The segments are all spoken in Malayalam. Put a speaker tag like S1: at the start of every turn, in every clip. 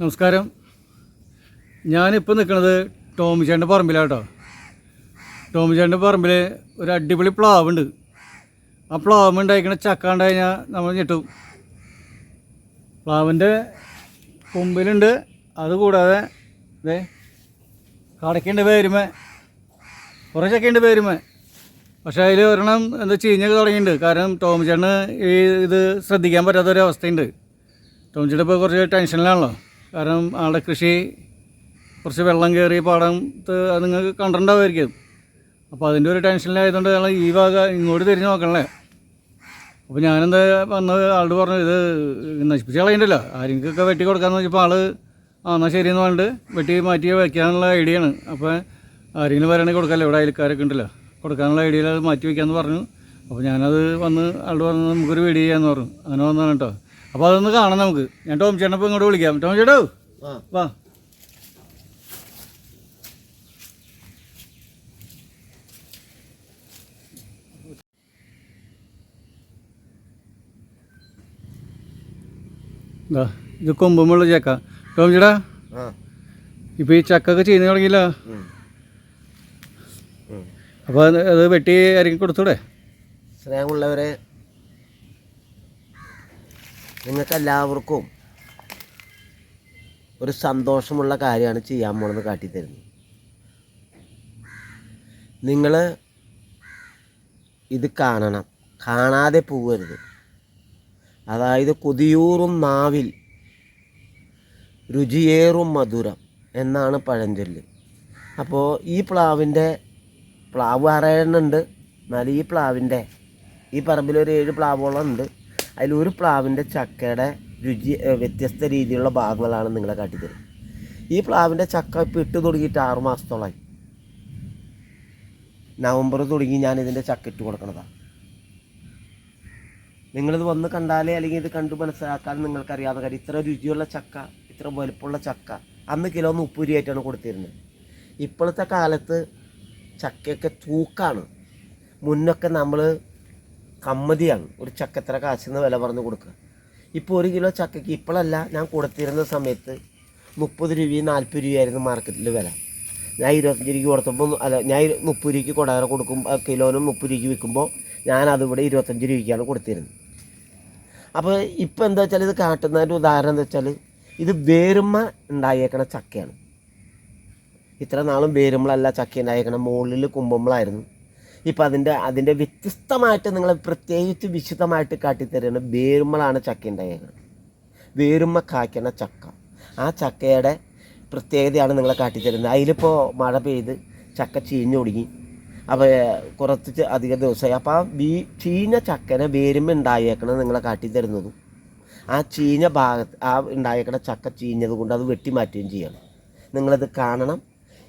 S1: നമസ്കാരം. ഞാനിപ്പോൾ നിൽക്കുന്നത് ടോമിച്ചേന്റെ പറമ്പിലാട്ടോ. ടോമിച്ചേന്റെ പറമ്പിൽ ഒരു അടിപൊളി പ്ലാവുണ്ട്. ആ പ്ലാവ് ഉണ്ടായിക്കണ ചക്ക കണ്ടു കഴിഞ്ഞാൽ നമ്മൾ ഞെട്ടും. പ്ലാവിന്റെ കൊമ്പിലുണ്ട്. അതുകൂടാതെ ഇതേ കടക്കേണ്ട പേരുമേ കുറേ ചക്കയുണ്ട് പേരുമേ പക്ഷേ അതിൽ ഒരെണ്ണം എന്താ ചീഞ്ഞൊക്കെ തുടങ്ങിയിട്ടുണ്ട്. കാരണം ടോമിച്ചേട്ടന് ഈ ഇത് ശ്രദ്ധിക്കാൻ പറ്റാത്തൊരവസ്ഥയുണ്ട്. ടോമിച്ചേട്ടൻ ഇപ്പോൾ കുറച്ച് ടെൻഷനിലാണല്ലോ. കാരണം ആളുടെ കൃഷി കുറച്ച് വെള്ളം കയറി പാടത്ത് നിങ്ങൾക്ക് കണ്ടിട്ടുണ്ടാവുമായിരിക്കും. അപ്പോൾ അതിന്റെ ഒരു ടെൻഷനിലായതുകൊണ്ട് ഞങ്ങൾ ഈ ഭാഗം ഇങ്ങോട്ട് തിരിഞ്ഞ് നോക്കണല്ലേ? അപ്പോൾ ഞാനെന്താ വന്ന് ആളോട് പറഞ്ഞു ഇത് നശിപ്പിച്ച് കളയണ്ടല്ലോ. ആരെങ്കിലൊക്കെ വെട്ടി കൊടുക്കാമെന്ന് വെച്ചപ്പോൾ ആൾ ആ എന്നാൽ ശരിയെന്ന് പറഞ്ഞിട്ട് വെട്ടി മാറ്റി വയ്ക്കാനുള്ള ഐഡിയ ആണ്. അപ്പോൾ ആരെങ്കിലും വരണമെങ്കിൽ കൊടുക്കാമല്ലോ ഇവിടെ അയൽക്കാരൊക്കെ ഉണ്ടല്ലോ. കൊടുക്കാനുള്ള ഐഡിയയിൽ അത് മാറ്റി വയ്ക്കാമെന്ന് പറഞ്ഞു. അപ്പോൾ ഞാനത് വന്ന് ആളോട് പറഞ്ഞു നമുക്കൊരു വീഡിയോ ചെയ്യാമെന്ന് പറഞ്ഞു. അങ്ങനെ വന്നതാണ് കേട്ടോ അപ്പോൾ അതൊന്ന് കാണാം നമുക്ക്. ഞാൻ ടോം ചേട്ടൻ ഇപ്പൊ ഇങ്ങോട്ട് വിളിക്കാം. ടോം ചേട്ടോ? വാ. ഇതാ കൊമ്പുമുള്ള ചക്ക. ടോം ചേട്ടാ?
S2: ഇപ്പൊ
S1: ഈ ഈ ചക്കൊക്കെ ചെയ്യുന്ന തുടങ്ങിയില്ല? അപ്പൊ അത് വെട്ടി ആരെങ്കിലും കൊടുത്തൂടെ?
S2: സ്നേഹമുള്ളവരെ നിങ്ങൾക്കെല്ലാവർക്കും ഒരു സന്തോഷമുള്ള കാര്യമാണ് ചെയ്യാൻ പോണെന്ന് കാട്ടിത്തരുന്നത്. നിങ്ങൾ ഇത് കാണണം. കാണാതെ പോകരുത് അതായത് കൊതിയൂറും നാവിൽ രുചിയേറും മധുരം എന്നാണ് പഴഞ്ചൊല്ല്. അപ്പോൾ ഈ പ്ലാവിന്റെ പ്ലാവ് ആറേഴെണ്ണം ഉണ്ട്. എന്നാൽ ഈ പ്ലാവിന്റെ ഈ പറമ്പിൽ ഒരു ഏഴ് പ്ലാവോളം ഉണ്ട് അതിലൊരു പ്ലാവിന്റെ ചക്കയുടെ രുചി വ്യത്യസ്ത രീതിയിലുള്ള ഭാഗങ്ങളാണ് നിങ്ങളെ കാട്ടിത്തരും ഈ പ്ലാവിന്റെ ചക്ക ഇപ്പോൾ ഇട്ട് തുടങ്ങിയിട്ട് ആറു മാസത്തോളമായി നവംബർ തുടങ്ങി ഞാൻ ഇതിന്റെ ചക്ക ഇട്ട് കൊടുക്കണതാണ് നിങ്ങളിത് വന്ന് കണ്ടാലേ അല്ലെങ്കിൽ ഇത് കണ്ടു മനസ്സിലാക്കാൻ നിങ്ങൾക്കറിയാവുന്ന കാര്യം ഇത്ര രുചിയുള്ള ചക്ക ഇത്ര വലുപ്പമുള്ള ചക്ക അന്ന് കിലോ മുപ്പത് രൂപയായിട്ടാണ് കൊടുത്തിരുന്നത്. ഇപ്പോഴത്തെ കാലത്ത് ചക്കയൊക്കെ തൂക്കാണ്. മുന്നൊക്കെ നമ്മൾ കമ്മതിയാണ്. ഒരു ചക്ക എത്ര കാശെന്ന് വില പറഞ്ഞ് കൊടുക്കുക. ഇപ്പോൾ ഒരു കിലോ ചക്കയ്ക്ക് ഇപ്പോഴല്ല ഞാൻ കൊടുത്തിരുന്ന സമയത്ത് മുപ്പത് രൂപയും നാൽപ്പത് രൂപയായിരുന്നു മാർക്കറ്റിൽ വില. ഞാൻ ഇരുപത്തഞ്ച് രൂപയ്ക്ക് കൊടുത്തപ്പോൾ അല്ല ഞാൻ മുപ്പത് രൂപയ്ക്ക് കൊടാര കൊടുക്കും കിലോന് മുപ്പത് രൂപയ്ക്ക് വിൽക്കുമ്പോൾ ഞാൻ അതിവിടെ ഇരുപത്തഞ്ച് രൂപയ്ക്കാണ് കൊടുത്തിരുന്നത്. അപ്പോൾ ഇപ്പോൾ എന്താ വെച്ചാൽ ഇത് കാട്ടുന്നതിന്റെ ഉദാഹരണം എന്താ വെച്ചാൽ ഇത് വേരുമ്മ ഉണ്ടായേക്കണ ചക്കയാണ്. ഇത്ര നാളും വേരുമ്പളല്ല ചക്ക ഉണ്ടായേക്കണം മുകളിൽ കുമ്പമ്പളായിരുന്നു ഇപ്പം അതിന്റെ അതിന്റെ വ്യത്യസ്തമായിട്ട് നിങ്ങൾ പ്രത്യേകിച്ച് വിശുദ്ധമായിട്ട് കാട്ടിത്തരുന്ന വേരുമ്മളാണ് ചക്ക ഏകൾ വേരുമ്മ കായ്ക്കണ ചക്ക. ആ ചക്കയുടെ പ്രത്യേകതയാണ് നിങ്ങളെ കാട്ടിത്തരുന്നത്. അതിലിപ്പോൾ മഴ പെയ്ത് ചക്ക ചീഞ്ഞു തുടങ്ങി അപ്പോൾ കുറച്ച് അധികം ദിവസമായി. അപ്പോൾ ആ വീ ചീഞ്ഞ ചക്കനെ വേരുമ്മ ഉണ്ടായേക്കണം നിങ്ങളെ കാട്ടിത്തരുന്നതും ആ ചീഞ്ഞ ഭാഗത്ത് ആ ഉണ്ടായേക്കണ ചക്ക ചീഞ്ഞത് കൊണ്ട് അത് വെട്ടി മാറ്റുകയും ചെയ്യണം. നിങ്ങളത് കാണണം.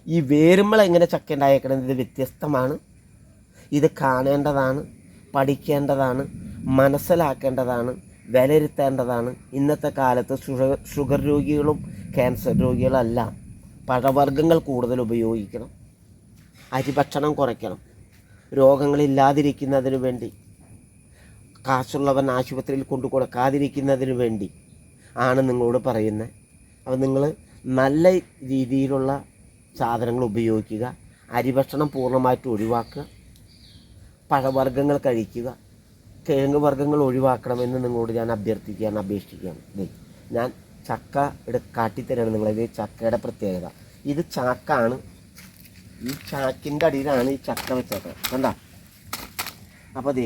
S2: ഈ വേരുമ്പൾ എങ്ങനെ ചക്ക ഉണ്ടായേക്കണം ഇത് വ്യത്യസ്തമാണ്. ഇത് കാണേണ്ടതാണ് പഠിക്കേണ്ടതാണ് മനസ്സിലാക്കേണ്ടതാണ് വിലയിരുത്തേണ്ടതാണ്. ഇന്നത്തെ കാലത്ത് ഷുഗർ ഷുഗർ രോഗികളും ക്യാൻസർ രോഗികളല്ല. പഴവർഗങ്ങൾ കൂടുതൽ ഉപയോഗിക്കണം. അരിഭക്ഷണം കുറയ്ക്കണം. രോഗങ്ങളില്ലാതിരിക്കുന്നതിന് വേണ്ടി. കാശുള്ളവൻ ആശുപത്രിയിൽ കൊണ്ടു കൊടുക്കാതിരിക്കുന്നതിന് വേണ്ടി ആണ് നിങ്ങളോട് പറയുന്നത്. അപ്പോൾ നിങ്ങൾ നല്ല രീതിയിലുള്ള സാധനങ്ങൾ ഉപയോഗിക്കുക. അരിഭക്ഷണം പൂർണമായിട്ട് ഒഴിവാക്കുക. പഴവർഗങ്ങൾ കഴിക്കുക കിഴങ്ങ് വർഗങ്ങൾ ഒഴിവാക്കണമെന്ന് നിങ്ങളോട് ഞാൻ അഭ്യർത്ഥിക്കുകയാണ് അപേക്ഷിക്കുകയാണ്. ഞാൻ ചക്ക എടു കാട്ടിത്തരാണ് നിങ്ങളത് ചക്കയുടെ പ്രത്യേകത. ഇത് ചാക്കാണ്. ഈ ചാക്കിന്റെ അടിയിലാണ് ഈ ചക്ക വെച്ചത് കണ്ട? അപ്പോൾ ദേ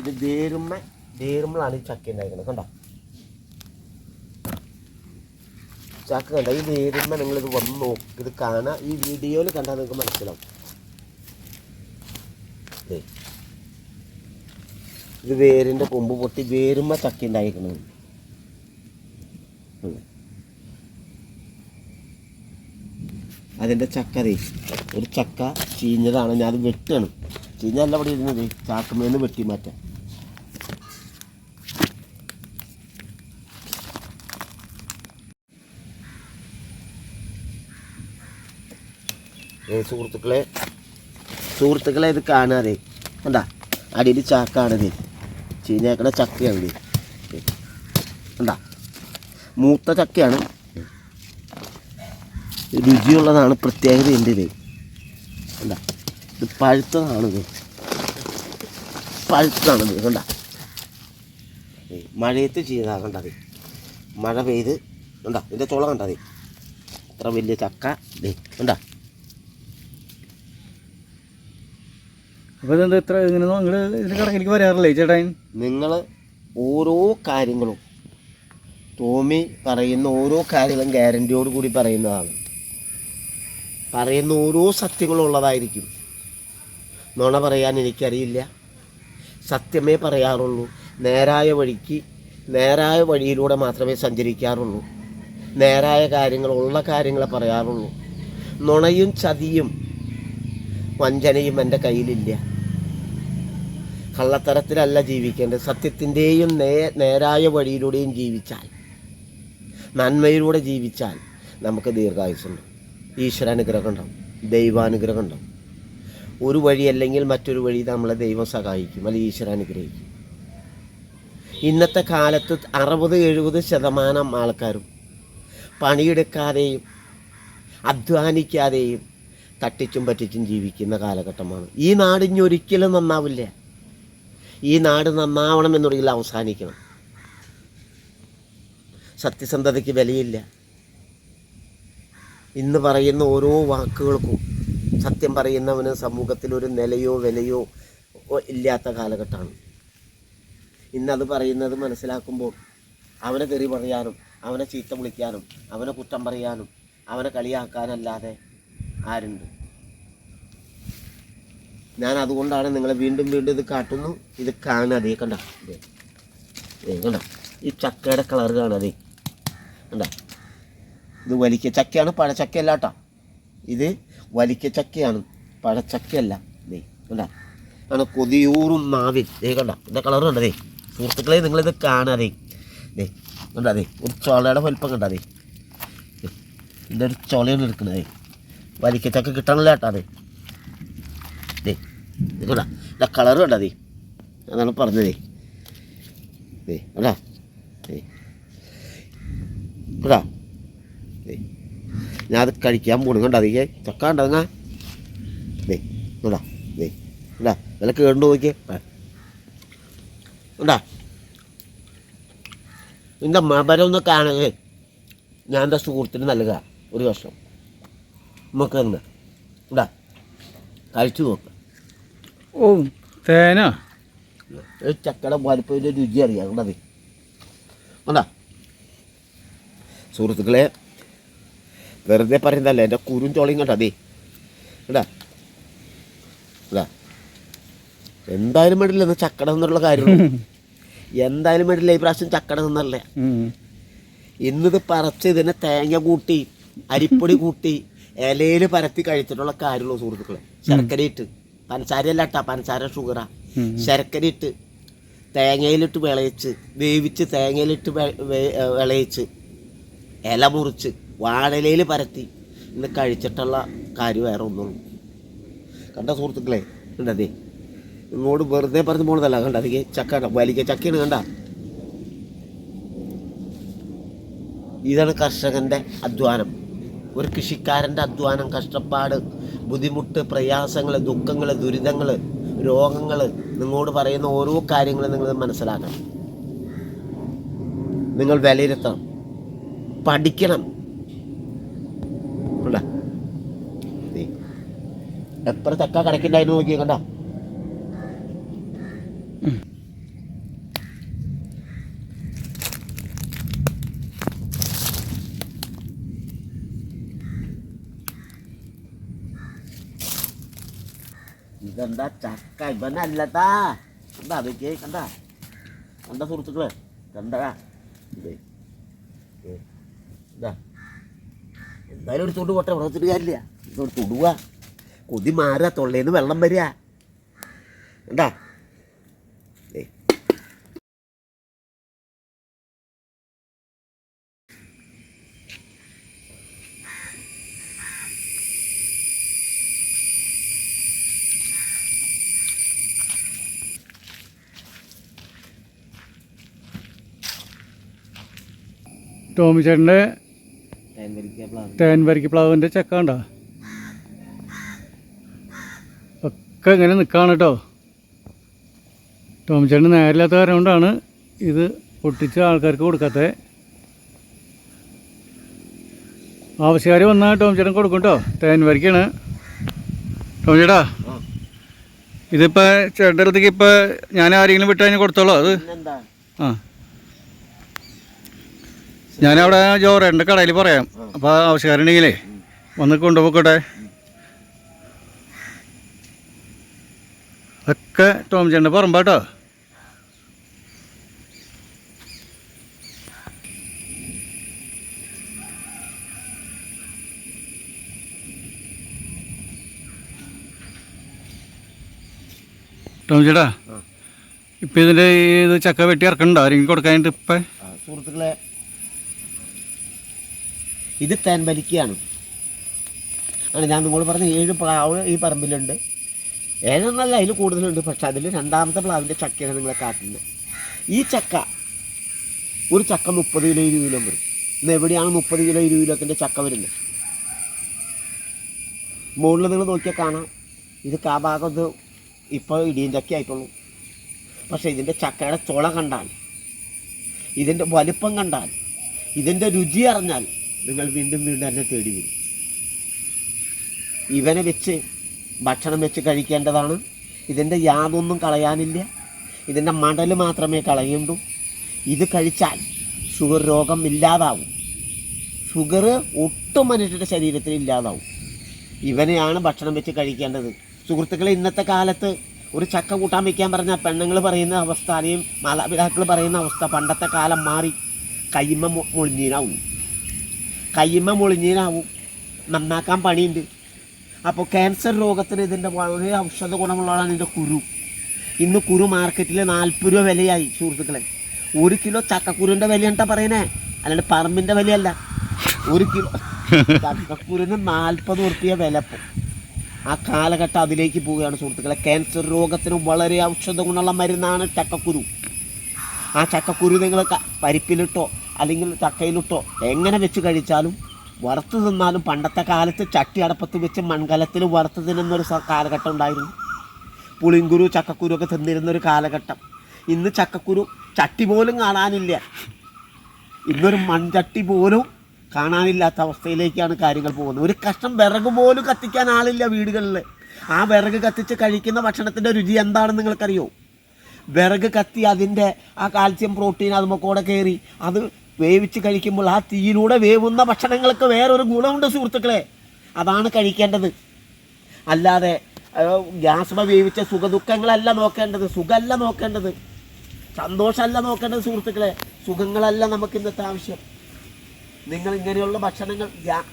S2: ഇത് വേരുമ്മ വേരുമ്മളാണ് ഈ ചക്ക ഉണ്ടായിരിക്കുന്നത് കണ്ടോ? ചക്ക കണ്ട? ഈ വേരുമ്മ നിങ്ങളിത് വന്ന് നോക്ക്. ഇത് കാണാം. ഈ വീഡിയോയിൽ കണ്ടാൽ നിങ്ങൾക്ക് മനസ്സിലാവും ദേ. ഇത് വേരിന്റെ കൊമ്പ് പൊട്ടി വേരുമ്പോൾ ചക്ക ഉണ്ടായിരിക്കണം അതിന്റെ ചക്ക ദേ ഒരു ചക്ക ചീഞ്ഞതാണ് ഞാൻ അത് വെട്ടാണ്. ചീഞ്ഞല്ല അവിടെ ഇരുന്നത് ചാക്കുമേന്ന് വെട്ടി മാറ്റാം സുഹൃത്തുക്കളെ സുഹൃത്തുക്കളെ ഇത് കാണാതെ എന്താ അടിയിൽ ചാക്കാണിത് ചീഞ്ഞേക്കണ ചക്കയാണ് ഇത് മൂത്ത ചക്കയാണ്. രുചിയുള്ളതാണ് പ്രത്യേകത എന്റെ ഇത്. എന്താ ഇത് പഴുത്തതാണിത് പഴുത്തതാണിത് കണ്ട? മഴയത്ത് ചെയ്താ കണ്ടത് മഴ പെയ്ത് കണ്ട? ഇതിന്റെ ചുള കണ്ടത് അത്ര വലിയ ചക്ക ദേ കണ്ട?
S1: അപ്പോൾ ഇതെന്താ ഇത്ര ഇങ്ങനെ നിങ്ങൾ ഇതിന്റെ കടക്കിലേക്ക് വരാറില്ലേ ചേട്ടാൻ
S2: നിങ്ങൾ ഓരോ കാര്യങ്ങളും ടോമി പറയുന്ന ഓരോ കാര്യങ്ങളും ഗ്യാരന്റിയോട് കൂടി പറയുന്നതാണ്. പറയുന്ന ഓരോ സത്യങ്ങളും ഉള്ളതായിരിക്കും. നുണ പറയാൻ എനിക്കറിയില്ല. സത്യമേ പറയാറുള്ളൂ. നേരായ വഴിക്ക് നേരായ വഴിയിലൂടെ മാത്രമേ സഞ്ചരിക്കാറുള്ളൂ. നേരായ കാര്യങ്ങൾ ഉള്ള കാര്യങ്ങളെ പറയാറുള്ളൂ. നുണയും ചതിയും വഞ്ചനയും എന്റെ കയ്യിലില്ല. കള്ളത്തരത്തിലല്ല ജീവിക്കേണ്ടത്. സത്യത്തിന്റെയും നേ നേരായ വഴിയിലൂടെയും ജീവിച്ചാൽ നന്മയിലൂടെ ജീവിച്ചാൽ നമുക്ക് ദീർഘായുസുണ്ട്. ഈശ്വരാനുഗ്രഹം ഉണ്ടാവും. ദൈവാനുഗ്രഹം ഉണ്ടാവും. ഒരു വഴി അല്ലെങ്കിൽ മറ്റൊരു വഴി നമ്മളെ ദൈവം സഹായിക്കും. അല്ലെങ്കിൽ ഈശ്വരൻ അനുഗ്രഹിക്കും ഇന്നത്തെ കാലത്ത് അറുപത് എഴുപത് ശതമാനം ആൾക്കാരും പണിയെടുക്കാതെയും അധ്വാനിക്കാതെയും തട്ടിച്ചും പറ്റിച്ചും ജീവിക്കുന്ന കാലഘട്ടമാണ്. ഈ നാടിഞ്ഞൊരിക്കലും നന്നാവില്ല. ഈ നാട് നന്നാവണം എന്നുണ്ടെങ്കിൽ അവസാനിക്കണം. സത്യസന്ധതയ്ക്ക് വിലയില്ല. ഇന്ന് പറയുന്ന ഓരോ വാക്കുകൾക്കും സത്യം പറയുന്നവന് സമൂഹത്തിൽ ഒരു നിലയോ വിലയോ ഇല്ലാത്ത കാലഘട്ടമാണ്. ഇന്നത് പറയുന്നത് മനസ്സിലാക്കുമ്പോൾ അവനെ തെറി പറയാനും അവനെ ചീത്ത വിളിക്കാനും അവനെ കുറ്റം പറയാനും അവനെ കളിയാക്കാനല്ലാതെ ആരുണ്ട്? ഞാൻ അതുകൊണ്ടാണ് നിങ്ങളെ വീണ്ടും വീണ്ടും ഇത് കാട്ടുന്നു. ഇത് കാണാതെ കണ്ട. ദേ. ദേ കണ്ട. ഈ ചക്കയുടെ കളർ കാണാതെ കണ്ട. ഇത് വലിക്ക ചക്കയാണ് പഴച്ചക്കയല്ല കേട്ടോ. ഇത് വലിക്ക ചക്കയാണ് പഴച്ചക്കയല്ല ദേ കണ്ട. ആണ് കൊതിയൂറും നാവിൽ ദേ കണ്ട. ഇതിന്റെ കളർ കണ്ടതേ സുഹൃത്തുക്കളെ നിങ്ങളിത് കാണാതെ ദേ. കണ്ടതേ ഒരു ചൊളയുടെ വലിപ്പം കണ്ടതേ ഇതിന്റെ ഒരു ചൊളയാണ് എടുക്കണതേ വലിക്ക ചക്ക കിട്ടണില്ല കേട്ടോ അതെ. ദേ ഇത് കണ്ടാ ഇതാ കളർ കണ്ടാ ദേ. അതാണ് പറഞ്ഞതേ. ദേ കണ്ടാ? ദേ. ഞാൻ അത് കഴിക്കാൻ പോണു. കണ്ടാ ദേ ചക്ക കണ്ടാ ദേ കണ്ടാ? വില കേണ്ടു? നോക്കിയേ? കണ്ടാ? നിന്റെ മബരം ഒന്ന് കാണുക ഞാൻ എന്റെ സുഹൃത്തിന് നൽകുക ഒരു വർഷം നമുക്ക് തന്നെ. ഇടാ കഴിച്ചു നോക്ക്.
S1: ഓ തേനാ?
S2: ചക്കട വലിപ്പത്തിന്റെ രുചി അറിയാറുണ്ടത് കണ്ടാ സുഹൃത്തുക്കളെ വെറുതെ പറയുന്നതല്ല എന്റെ കുരും ചോളയും കണ്ടതേ കണ്ടാ? കണ്ടാ? എന്തായാലും വേണ്ടില്ല ഇത് ചക്കട എന്നുള്ള കാര്യം. എന്തായാലും വേണ്ടില്ല ഈ പ്രാവശ്യം ചക്കട നിന്നല്ലേ
S1: ഉം.
S2: ഇന്നിത് പറച്ച് ഇതിനെ തേങ്ങ കൂട്ടി അരിപ്പൊടി കൂട്ടി ഇലയിൽ പരത്തി കഴിച്ചിട്ടുള്ള കാര്യമുള്ളൂ സുഹൃത്തുക്കളെ. ശർക്കര ഇട്ട് പഞ്ചസാര അല്ല കേട്ടോ പഞ്ചസാര ഷുഗറാ. ശർക്കര ഇട്ട് തേങ്ങയിലിട്ട് വിളയിച്ച് വേവിച്ച് തേങ്ങയിലിട്ട് വിളയിച്ച് ഇല മുറിച്ച് വാഴലയിൽ പരത്തി ഇന്ന് കഴിച്ചിട്ടുള്ള കാര്യം വേറെ ഒന്നുള്ളൂ കണ്ട സുഹൃത്തുക്കളെ കണ്ടതേ ഇങ്ങോട്ട് വെറുതെ പറഞ്ഞു പോണതല്ല കണ്ട? അതിക്ക് ചക്ക വലിക്ക ചക്കയാണ് കണ്ട. ഇതാണ് കർഷകന്റെ അധ്വാനം. ഒരു കൃഷിക്കാരന്റെ അധ്വാനം കഷ്ടപ്പാട് ബുദ്ധിമുട്ട് പ്രയാസങ്ങൾ ദുഃഖങ്ങൾ ദുരിതങ്ങൾ രോഗങ്ങൾ നിങ്ങളോട് പറയുന്ന ഓരോ കാര്യങ്ങളും നിങ്ങൾ മനസ്സിലാക്കണം. നിങ്ങൾ വിലയിരുത്തണം. പഠിക്കണം. എത്ര ചക്ക കടക്കുണ്ടായിരുന്നു നോക്കിയേ കണ്ട? ഇതെന്താ ചക്ക ഇവനല്ലതാ എന്താ അതൊക്കെ കണ്ട കണ്ട സുഹൃത്തുക്കളെ? കണ്ടടാ ഇതേ ഇതാ എന്തായാലും ഒരു തൊടു പോട്ടെ വെച്ചിട്ട് കാര്യമില്ല. ഇതൊരു തൊടുക കൊതി മാറുക തൊള്ളേന്ന് വെള്ളം വരിക. കണ്ടാ ഏ
S1: ടോമിച്ചേട്ടന്റെ
S2: തേൻവരിക്ക പ്ലാവ്
S1: തേൻവരിക്ക് പ്ലാവിന്റെ ചക്ക ഉണ്ടോ ഒക്കെ ഇങ്ങനെ നിൽക്കുകയാണ് കേട്ടോ ടോമിച്ചേട്ടന് നേരില്ലാത്ത കാരണം കൊണ്ടാണ് ഇത് പൊട്ടിച്ച് ആൾക്കാർക്ക് കൊടുക്കാത്തത് ആവശ്യക്കാർ വന്നാൽ ടോമിച്ചേട്ടൻ കൊടുക്കും കേട്ടോ തേൻവരിക്കാണ് ടോമിച്ചേട്ടാ ഇതിപ്പോൾ ചേട്ടന്റെ അടുത്തേക്ക് ഇപ്പോൾ ഞാൻ ആരെങ്കിലും വിട്ടു കഴിഞ്ഞാൽ കൊടുത്തോളൂ അത്? ആ. ഞാനവിടെ ജോറേന്റെ കടയിൽ പറയാം. അപ്പോൾ ആവശ്യക്കാരുണ്ടെങ്കിലേ വന്ന് കൊണ്ടുപോയിക്കോട്ടെ. ഒക്കെ ടോം ചേട്ടന്റെ പറമ്പാട്ടോ. ടോം ചേട്ടാ. ഇപ്പം ഇതിന്റെ ഇത് ചക്ക വെട്ടി ഇറക്കണ്ടോ ആരെങ്കിലും കൊടുക്കാനായിട്ട് ഇപ്പം?
S2: സുഹൃത്തുക്കളെ ഇത് തേൻവലിക്കയാണ്. ആണ് ഞാൻ നിങ്ങൾ പറഞ്ഞ ഏഴ് പ്ലാവ് ഈ പറമ്പിലുണ്ട്. ഏഴെന്നല്ല അതിൽ കൂടുതലുണ്ട്. പക്ഷെ അതിൽ രണ്ടാമത്തെ പ്ലാവിന്റെ ചക്കയാണ് നിങ്ങളെ കാട്ടുന്നത്. ഈ ചക്ക ഒരു ചക്ക മുപ്പത് കിലോ ഇരുപത് കിലോ വരും. ഇന്ന് എവിടെയാണ് മുപ്പത് കിലോ ഇരുപത് കിലോത്തിന്റെ ചക്ക വരുന്നത്? മുകളിൽ നിങ്ങൾ നോക്കിയാൽ കാണാം. ഇത് കാ ഭാഗത്ത് ഇപ്പോൾ ഇടിയും ചക്ക ആയിട്ടുള്ളൂ. പക്ഷേ ഇതിന്റെ ചക്കയുടെ ചുള കണ്ടാൽ ഇതിന്റെ വലിപ്പം കണ്ടാൽ ഇതിന്റെ രുചി അറിഞ്ഞാൽ നിങ്ങൾ വീണ്ടും വീണ്ടും എന്നെ തേടി വരും. ഇവനെ വെച്ച് ഭക്ഷണം വെച്ച് കഴിക്കേണ്ടതാണ്. ഇതിന്റെ യാതൊന്നും കളയാനില്ല. ഇതിന്റെ മടൽ മാത്രമേ കളയുള്ളൂ. ഇത് കഴിച്ചാൽ ഷുഗർ രോഗം ഇല്ലാതാവും. ഷുഗർ ഒട്ടും മനുഷ്യരുടെ ശരീരത്തിൽ ഇല്ലാതാവും. ഇവനെയാണ് ഭക്ഷണം വെച്ച് കഴിക്കേണ്ടത്. സുഹൃത്തുക്കളെ ഇന്നത്തെ കാലത്ത് ഒരു ചക്ക കൂട്ടാൻ വയ്ക്കാൻ പറഞ്ഞാൽ പെണ്ണുങ്ങൾ പറയുന്ന അവസ്ഥ അല്ലെങ്കിൽ മാതാപിതാക്കൾ പറയുന്ന അവസ്ഥ പണ്ടത്തെ കാലം മാറി. കൈമ മൊ- മുളിഞ്ഞീനാവും കയ്യമ്മ മുളിഞ്ഞീനാവും. നന്നാക്കാൻ പണിയുണ്ട്. അപ്പോൾ ക്യാൻസർ രോഗത്തിന് ഇതിന്റെ വളരെ ഔഷധ ഗുണമുള്ളതാണ് ഇതിന്റെ കുരു. ഇന്ന് കുരു മാർക്കറ്റിൽ നാൽപ്പത് രൂപ വിലയായി സുഹൃത്തുക്കളെ. ഒരു കിലോ ചക്കക്കുരുവിന്റെ വിലയാണ്ടാ പറയണേ. അല്ലാണ്ട് പറമ്പിന്റെ വിലയല്ല. ഒരു കിലോ ചക്കക്കുരുവിന് നാൽപ്പത് ഉറുപ്പിയ വില ആ കാലഘട്ടം അതിലേക്ക് പോവുകയാണ് സുഹൃത്തുക്കളെ. ക്യാൻസർ രോഗത്തിന് വളരെ ഔഷധ ഗുണമുള്ള മരുന്നാണ് ചക്കക്കുരു. ആ ചക്കക്കുരു നിങ്ങൾ പരിപ്പിലിട്ടോ അല്ലെങ്കിൽ ചക്കയിലിട്ടോ എങ്ങനെ വെച്ച് കഴിച്ചാലും വറുത്ത് തിന്നാലും പണ്ടത്തെ കാലത്ത് ചട്ടി അടപ്പത്ത് വെച്ച് മൺകലത്തിൽ വറുത്ത് തിന്നുന്നൊരു കാലഘട്ടം ഉണ്ടായിരുന്നു. പുളിങ്കുരു ചക്കക്കുരു ഒക്കെ തിന്നിരുന്നൊരു കാലഘട്ടം. ഇന്ന് ചക്കക്കുരു ചട്ടി പോലും കാണാനില്ല. ഇന്നൊരു മൺചട്ടി പോലും കാണാനില്ലാത്ത അവസ്ഥയിലേക്കാണ് കാര്യങ്ങൾ പോകുന്നത്. ഒരു കഷ്ണം വിറക് പോലും കത്തിക്കാൻ ആളില്ല വീടുകളിൽ ആ വിറക് കത്തിച്ച് കഴിക്കുന്ന ഭക്ഷണത്തിന്റെ രുചി എന്താണെന്ന് നിങ്ങൾക്കറിയോ? വിറക് കത്തി അതിന്റെ ആ കാൽസ്യം പ്രോട്ടീൻ അതുമൊക്കെ കൂടെ കയറി അത് വേവിച്ച് കഴിക്കുമ്പോൾ ആ തീയിലൂടെ വേവുന്ന ഭക്ഷണങ്ങൾക്ക് വേറൊരു ഗുണമുണ്ട് സുഹൃത്തുക്കളെ. അതാണ് കഴിക്കേണ്ടത്. അല്ലാതെ ഗ്യാസ്മ വേവിച്ച സുഖദുഃഖങ്ങളല്ല നോക്കേണ്ടത് സുഖമല്ല നോക്കേണ്ടത്. സന്തോഷമല്ല നോക്കേണ്ടത് സുഹൃത്തുക്കളെ സുഖങ്ങളല്ല നമുക്ക് ഇന്നത്തെ ആവശ്യം. നിങ്ങൾ ഇങ്ങനെയുള്ള ഭക്ഷണങ്ങൾ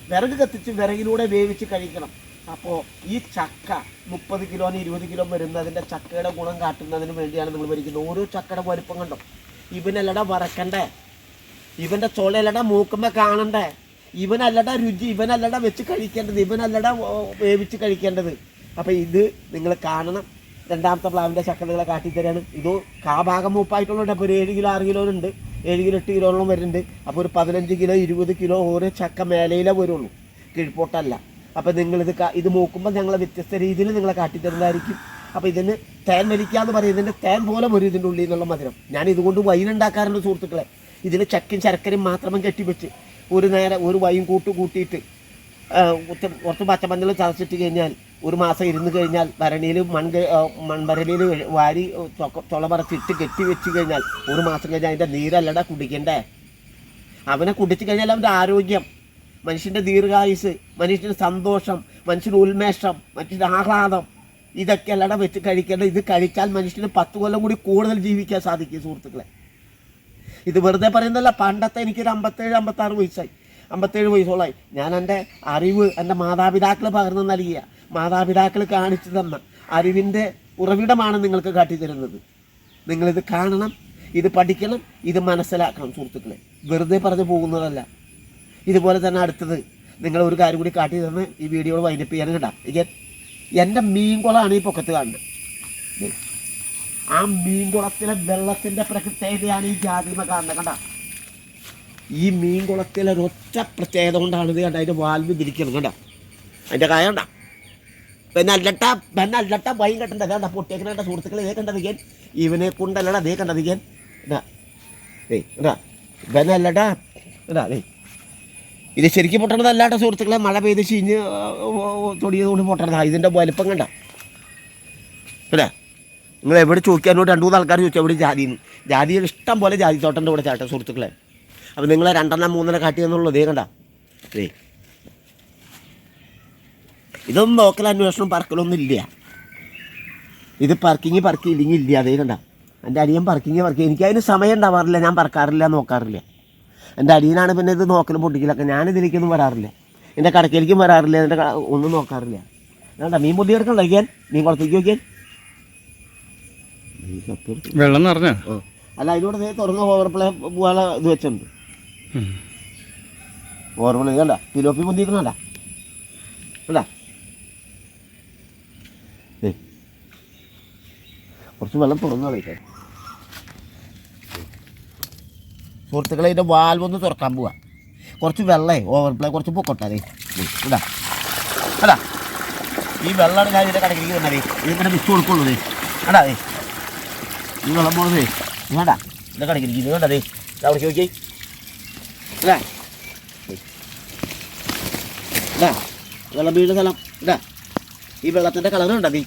S2: വിറക് കത്തിച്ച് വിറകിലൂടെ വേവിച്ച് കഴിക്കണം. അപ്പോൾ ഈ ചക്ക മുപ്പത് കിലോന് ഇരുപത് കിലോ വരുന്നതിന്റെ ചക്കയുടെ ഗുണം കാട്ടുന്നതിന് വേണ്ടിയാണ് നിങ്ങൾ ഭരിക്കുന്നത്. ഓരോ ചക്കയുടെ വലുപ്പം കണ്ടോ? ഇവനല്ലട വറക്കണ്ടേ? ഇവന്റെ ചുളയല്ലട മൂക്കുമ്പോ കാണണ്ടേ? ഇവനല്ലട രുചി ഇവനല്ലട വെച്ച് കഴിക്കേണ്ടത് ഇവനല്ലട വേവിച്ച് കഴിക്കേണ്ടത്. അപ്പോൾ ഇത് നിങ്ങൾ കാണണം. രണ്ടാമത്തെ പ്ലാവിന്റെ ചക്ക നിങ്ങളെ കാട്ടിത്തരാണ് ഇത് കാഭാഗം മൂപ്പായിട്ടുള്ളത് അപ്പോൾ ഒരു ഏഴ് കിലോ ആറ് കിലോ ഉണ്ട്. ഏഴ് കിലോ എട്ട് കിലോളം വരുന്നുണ്ട്. അപ്പോൾ ഒരു പതിനഞ്ച് കിലോ ഇരുപത് കിലോ ഓരോ ചക്ക മേലയിലേ വരുള്ളൂ. കീഴ്പോട്ടല്ല. അപ്പോൾ നിങ്ങളിത് ഇത് മൂക്കുമ്പോൾ ഞങ്ങൾ വ്യത്യസ്ത രീതിയിൽ നിങ്ങളെ കാട്ടിത്തരുന്നതായിരിക്കും അപ്പോൾ ഇതിന് തേൻ വലിക്കുക എന്ന് പറയുന്നതിന്റെ തേൻ പോലെ വരും ഇതിന്റെ ഉള്ളിൽ നിന്നുള്ള മധുരം. ഞാൻ ഇതുകൊണ്ട് വൈൻ ഉണ്ടാക്കാറുണ്ട് സുഹൃത്തുക്കളെ. ഇതിന് ചക്കയും ശർക്കരയും മാത്രം കെട്ടിവെച്ച് ഒരു നേരം ഒരു വൈൻ കൂട്ട് കൂട്ടിയിട്ട് കുറച്ച് പച്ചമഞ്ഞൾ ചതച്ചിട്ട് കഴിഞ്ഞാൽ ഒരു മാസം ഇരുന്ന് കഴിഞ്ഞാൽ ഭരണിയിൽ മൺ മൺഭരണിയിൽ വാരി ചൊക്ക പറച്ചിട്ട് കെട്ടി വെച്ച് കഴിഞ്ഞാൽ ഒരു മാസം കഴിഞ്ഞാൽ അതിന്റെ നീരല്ലട കുടിക്കണ്ടേ? അവനെ കുടിച്ചു കഴിഞ്ഞാൽ അവന്റെ ആരോഗ്യം മനുഷ്യന്റെ ദീർഘായുസ് മനുഷ്യന്റെ സന്തോഷം മനുഷ്യന്റെ ഉന്മേഷം മനുഷ്യന്റെ ആഹ്ലാദം ഇതൊക്കെ അല്ലട വെച്ച് കഴിക്കേണ്ടത്. ഇത് കഴിച്ചാൽ മനുഷ്യന് പത്ത് കൊല്ലം കൂടി കൂടുതൽ ജീവിക്കാൻ സാധിക്കും സുഹൃത്തുക്കളെ. ഇത് വെറുതെ പറയുന്നതല്ല പണ്ടത്തെ എനിക്കൊരു അമ്പത്തേഴ് അമ്പത്താറ് വയസ്സായി. അമ്പത്തേഴ് വയസ്സോളായി. ഞാൻ എന്റെ അറിവ് എന്റെ മാതാപിതാക്കൾ പകർന്നു നൽകിയ മാതാപിതാക്കൾ കാണിച്ചു തന്ന അറിവിന്റെ ഉറവിടമാണ് നിങ്ങൾക്ക് കാട്ടിത്തരുന്നത്. നിങ്ങളിത് കാണണം ഇത് പഠിക്കണം ഇത് മനസ്സിലാക്കണം സുഹൃത്തുക്കളെ. വെറുതെ പറഞ്ഞു പോകുന്നതല്ല. ഇതുപോലെ തന്നെ അടുത്തത് നിങ്ങൾ ഒരു കാര്യം കൂടി കാട്ടി തന്ന് ഈ വീഡിയോ വൈൻഡപ്പ് ചെയ്യാനും കേട്ടാ. എനിക്ക് എന്റെ മീൻകുളമാണ് ഈ പൊക്കത്ത് കാണുന്നത്. ആ മീൻകുളത്തിലെ വെള്ളത്തിന്റെ പ്രത്യേകതയാണ് ഈ ജാതിമ കാണുന്നത് കണ്ട? ഈ മീൻകുളത്തിലെ ഒരൊറ്റ പ്രത്യേകത കൊണ്ടാണ് ഇത് കണ്ട അതിന്റെ വാൽവ് തിരിക്കണം കണ്ട? അതിന്റെ കായ കണ്ട? പിന്നെ അല്ലട്ട പിന്നെ അല്ലട്ട ഭയം കെട്ടണ്ട കണ്ട? പൊട്ടിയേക്കണ സുഹൃത്തുക്കളെ ഇതേ കണ്ടതിക്കാൻ ഇവനെ കൊണ്ടല്ലടാ അതേ കണ്ടതിക്കാൻ ഇതാ. ഏയ് ഇതാ പിന്നെ അല്ലട്ടാ ഇതാ ഏയ് ഇത് ശരിക്കും പൊട്ടണതല്ലാട്ട സുഹൃത്തുക്കളെ മഴ പെയ്ത് ചീഞ്ഞ് തൊടിയത് കൊണ്ട് പൊട്ടണതാ. ഇതിന്റെ വലിപ്പം കണ്ട? നിങ്ങൾ എവിടെ ചോദിക്കാനോട് രണ്ടു മൂന്ന് ആൾക്കാർ ചോദിച്ചു എവിടെ ജാതി ജാതിയിൽ ഇഷ്ടം പോലെ ജാതി തോട്ടന്റെ കൂടെ ചാട്ട സുഹൃത്തുക്കളെ. അപ്പോൾ നിങ്ങളെ രണ്ടെണ്ണം മൂന്നെണ്ണം കാട്ടി എന്നുള്ളത് ഇതേ കണ്ട. ഏ ഇതൊന്നും ലോക്കൽ അന്വേഷണം പറക്കലൊന്നും ഇല്ല. ഇത് പറക്കിങ് പറക്കി ഇല്ലെങ്കിൽ ഇല്ല അതേ കണ്ട. എന്റെ അടിയൻ പറക്കിങ് പറക്കി എനിക്ക് അതിന് സമയം ഉണ്ടാവാറില്ല ഞാൻ പറക്കാറില്ല നോക്കാറില്ല. എന്റെ അടിയനാണ് പിന്നെ ഇത് നോക്കലും പൊട്ടിക്കലൊക്കെ. ഞാനിതിലേക്കൊന്നും വരാറില്ല. എന്റെ കടക്കയിലേക്കും വരാറില്ല എന്റെ ഒന്നും നോക്കാറില്ല. വേണ്ട മീൻ പൊതി കഴിക്കാൻ മീൻ കുളത്തേക്ക് നോക്കിയാൽ.
S1: വെള്ളം നിറഞ്ഞ?
S2: അല്ല അതിലൂടെ തുറന്ന് ഓവർപ്ലേ പോകാനുള്ള ഇത് വെച്ചിട്ടുണ്ട്. ഓവർപ്ലേ കണ്ട? പിലോപ്പി പൊന്തിക്കണല്ല അല്ല ദേ. കുറച്ച് വെള്ളം തുറന്നു കളിക്കാൻ സുഹൃത്തുക്കളെ ഇതിന്റെ വാൽവൊന്ന് തുറക്കാൻ പോവാ. കുറച്ച് വെള്ളേ ഓവർപ്ലേ കുറച്ച് പൊക്കോട്ടെ അതെ ഇതാ അല്ല ഈ വെള്ളമാണ് ഞാൻ ഇതിന്റെ കടക്കിലേക്ക് വന്നതേ ഇതിങ്ങനെ മിസ് കൊടുക്കുള്ളൂ ദേ. അടാ ഈ വെള്ളം പോണതേ വേണ്ട ഇത് കടക്കിരിക്കും ഇത് വേണ്ടതേ അവിടെ നോക്കി ഇതാ. ഇതാ. വെള്ളം വീഴുന്ന സ്ഥലം. ഇതാ. ഈ വെള്ളത്തിന്റെ കളർ കണ്ട നീ?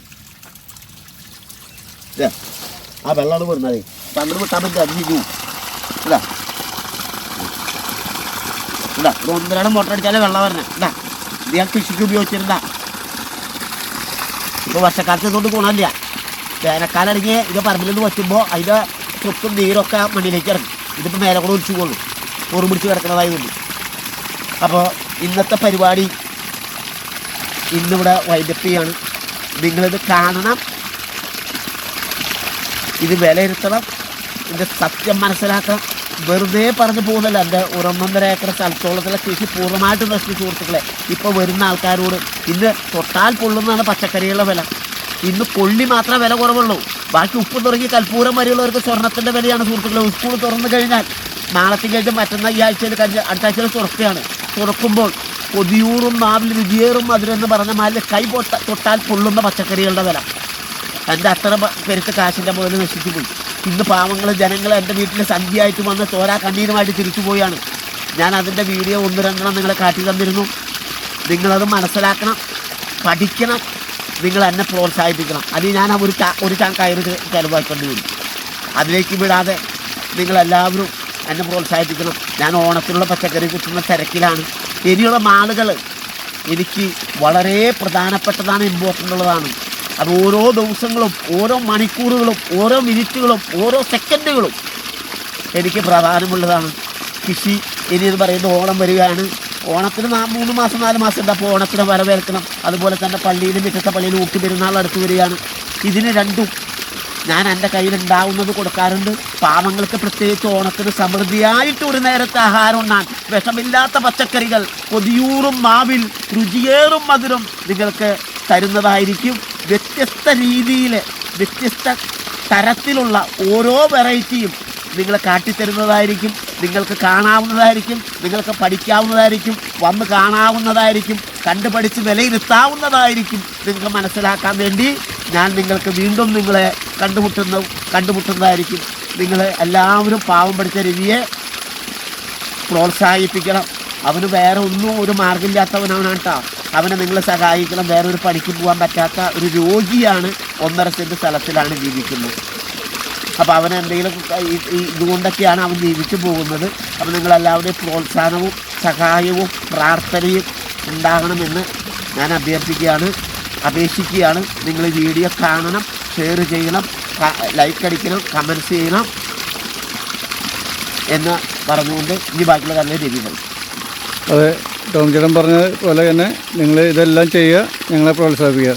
S2: ഇതാ. ആ വെള്ളമാണ് വരുന്നത് പണ്ട് വിട്ടാൻ പറ്റില്ല അത് ചെയ്തു ഇതാ. ഇതാ. ഇത് ഒന്നരാണ് മോട്ടർ അടിച്ചാലേ വെള്ളം വരണേ. ഇതാ. ഇത് ഞാൻ കൃഷിക്ക് ഉപയോഗിച്ചിരുന്ന ഇപ്പോൾ വർഷക്കാലത്ത് ഇതുകൊണ്ട് ഗുണമില്ല. വേനൽക്കാലം ഇറങ്ങി ഇത് പറമ്പിൽ നിന്ന് വെച്ചുമ്പോൾ അതിന്റെ ചുറ്റും നീരൊക്കെ മണ്ണിലേക്ക് ഇറങ്ങും. ഇതിപ്പോൾ മേലെ കൂടെ ഒഴിച്ചു കൊള്ളും ഓറും പിടിച്ച് കിടക്കുന്നതായതുകൊണ്ട് അപ്പോൾ ഇന്നത്തെ പരിപാടി ഇന്നിവിടെ വൈൻഡപ്പ് ചെയ്യാണ്. നിങ്ങളിത് കാണണം. ഇത് വിലയിരുത്തണം. ഇതിന്റെ സത്യം മനസ്സിലാക്കണം. വെറുതെ പറഞ്ഞു പോകുന്നില്ല എന്റെ ഒരൊന്നൊന്നര ഏക്കർ സ്ഥലത്തോളത്തിലെ കൃഷി പൂർണമായിട്ട് നശിപ്പിച്ചു സുഹൃത്തുക്കളെ. ഇപ്പോൾ വരുന്ന ആൾക്കാരോട് ഇന്ന് തൊട്ടാൽ പൊള്ളുന്നതാണ് പച്ചക്കറികളുടെ വില. ഇന്ന് പൊള്ളി മാത്രമേ വില കുറവുള്ളൂ. ബാക്കി ഉപ്പ് തുടങ്ങി കൽപ്പൂരം വരെയുള്ളവർക്ക് സ്വർണത്തിന്റെ വിലയാണ് സുഹൃത്തുക്കളെ. സ്കൂൾ തുറന്നു കഴിഞ്ഞാൽ നാളത്തെ കഴിഞ്ഞ് മറ്റന്ന ഈ ആഴ്ചയിൽ കഴിഞ്ഞ അടുത്ത ആഴ്ചയിൽ തുറക്കുകയാണ്. തുറക്കുമ്പോൾ കൊതിയൂറും നാവിൽ രുചിയേറും മധുരെന്ന് പറഞ്ഞ മാലിൽ കൈ പൊട്ട തൊട്ടാൽ പൊള്ളുന്ന പച്ചക്കറികളുടെ വില. എന്റെ അത്ര പെരുത്ത് കാശിന്റെ മുതൽ നശിച്ചു പോയി. ഇന്ന് പാവങ്ങൾ ജനങ്ങൾ എന്റെ വീട്ടിൽ സന്ധ്യയായിട്ട് വന്ന് തോരാ കണ്ണീരുമായിട്ട് തിരിച്ചു പോയാണ് ഞാൻ അതിന്റെ വീഡിയോ ഒന്ന് രണ്ടെണ്ണം നിങ്ങളെ കാട്ടി തന്നിരുന്നു. നിങ്ങളത് മനസ്സിലാക്കണം പഠിക്കണം നിങ്ങൾ എന്നെ പ്രോത്സാഹിപ്പിക്കണം. അത് ഞാൻ ഒരു ഒരു ചാൻ കയറി ചിലവാക്കേണ്ടി വരും. അതിലേക്ക് വിടാതെ നിങ്ങളെല്ലാവരും എന്നെ പ്രോത്സാഹിപ്പിക്കണം. ഞാൻ ഓണത്തിനുള്ള പച്ചക്കറി കിട്ടുന്ന തിരക്കിലാണ്. ഇനിയുള്ള മാളുകൾ എനിക്ക് വളരെ പ്രധാനപ്പെട്ടതാണ് ഇമ്പോർട്ടന്റ് ഉള്ളതാണ്. അത് ഓരോ ദിവസങ്ങളും ഓരോ മണിക്കൂറുകളും ഓരോ മിനിറ്റുകളും ഓരോ സെക്കൻഡുകളും എനിക്ക് പ്രധാനമുള്ളതാണ് കൃഷി ഇനി എന്ന് പറയുന്നത് ഓണം വരികയാണ്. ഓണത്തിന് മൂന്ന് മാസം നാല് മാസം ഉണ്ട്. അപ്പോൾ ഓണത്തിന് വരവേൽക്കണം. അതുപോലെ തന്നെ പള്ളിയിൽ മിറ്റത്തെ പള്ളിയിൽ ഊട്ടി പെരുന്നാൾ അടുത്ത് വരികയാണ്. ഇതിന് രണ്ടും ഞാൻ എന്റെ കയ്യിലുണ്ടാവുന്നത് കൊടുക്കാറുണ്ട്. പാവങ്ങൾക്ക് പ്രത്യേകിച്ച് ഓണത്തിന് സമൃദ്ധിയായിട്ട് ഒരു നേരത്തെ ആഹാരം ഉണ്ണാൻ വിഷമില്ലാത്ത പച്ചക്കറികൾ കൊതിയൂറും മാവിൽ രുചിയേറും മധുരം നിങ്ങൾക്ക് തരുന്നതായിരിക്കും. വ്യത്യസ്ത രീതിയിൽ വ്യത്യസ്ത തരത്തിലുള്ള ഓരോ വെറൈറ്റിയും നിങ്ങളെ കാട്ടിത്തരുന്നതായിരിക്കും നിങ്ങൾക്ക് കാണാവുന്നതായിരിക്കും നിങ്ങൾക്ക് പഠിക്കാവുന്നതായിരിക്കും വന്ന് കാണാവുന്നതായിരിക്കും കണ്ടുപഠിച്ച് വിലയിരുത്താവുന്നതായിരിക്കും. നിങ്ങൾക്ക് മനസ്സിലാക്കാൻ വേണ്ടി ഞാൻ നിങ്ങൾക്ക് വീണ്ടും നിങ്ങളെ കണ്ടുമുട്ടുന്ന കണ്ടുമുട്ടുന്നതായിരിക്കും. നിങ്ങൾ എല്ലാവരും പാവം പഠിച്ച രവിയെ പ്രോത്സാഹിപ്പിക്കണം. അവന് വേറെ ഒന്നും ഒരു മാർഗമില്ലാത്തവനാണ് കേട്ടോ. അവനെ നിങ്ങൾ സഹായിക്കണം. വേറൊരു പണിക്ക് പോകാൻ പറ്റാത്ത ഒരു രോഗിയാണ് ഒന്നര സെന്റ് സ്ഥലത്തിലാണ് ജീവിക്കുന്നത്. അപ്പോൾ അവൻ എന്തെങ്കിലും ഇതുകൊണ്ടൊക്കെയാണ് അവൻ ജീവിച്ചു പോകുന്നത്. അപ്പോൾ നിങ്ങളെല്ലാവരുടെയും പ്രോത്സാഹനവും സഹായവും പ്രാർത്ഥനയും ഉണ്ടാകണമെന്ന് ഞാൻ അഭ്യർത്ഥിക്കുകയാണ്. അപേക്ഷിക്കുകയാണ്. നിങ്ങൾ വീഡിയോ കാണണം ഷെയർ ചെയ്യണം ലൈക്ക് അടിക്കണം കമൻസ് ചെയ്യണം എന്ന് പറഞ്ഞുകൊണ്ട് ഇനി ബാക്കിയുള്ള കാര്യം രവി പറയും
S1: അതെ ടോം ചേട്ടൻ പറഞ്ഞ പോലെ തന്നെ നിങ്ങൾ ഇതെല്ലാം ചെയ്യുക ഞങ്ങളെ പ്രോത്സാഹിപ്പിക്കുക.